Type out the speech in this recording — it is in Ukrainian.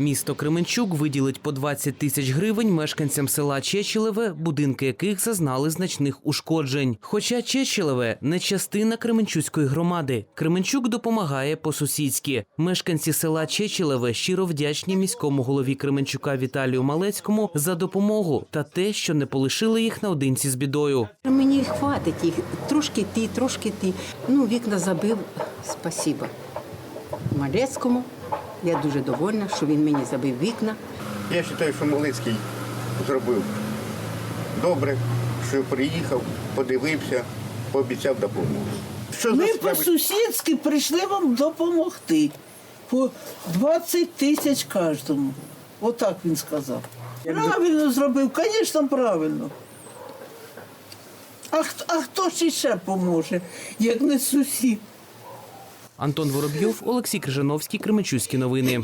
Місто Кременчук виділить по 20 тисяч гривень мешканцям села Чечелеве, будинки яких зазнали значних ушкоджень. Хоча Чечелеве не частина Кременчуцької громади. Кременчук допомагає по-сусідськи. Мешканці села Чечелеве щиро вдячні міському голові Кременчука Віталію Малецькому за допомогу та те, що не полишили їх наодинці з бідою. Мені хватить їх. Трошки ті, трошки ті. Ну, вікна забив. Спасіба. Малецькому. Я дуже довольна, що він мені забив вікна. Я вважаю, що Малицький зробив добре, що приїхав, подивився, пообіцяв допомогу. Що Ми по-сусідськи прийшли вам допомогти. По 20 тисяч кожному. Отак він сказав. Правильно зробив, звісно, правильно. А, хто- а хто ж іще поможе, як не сусід? Антон Воробйов, Олексій Крижановський, Кременчуцькі новини.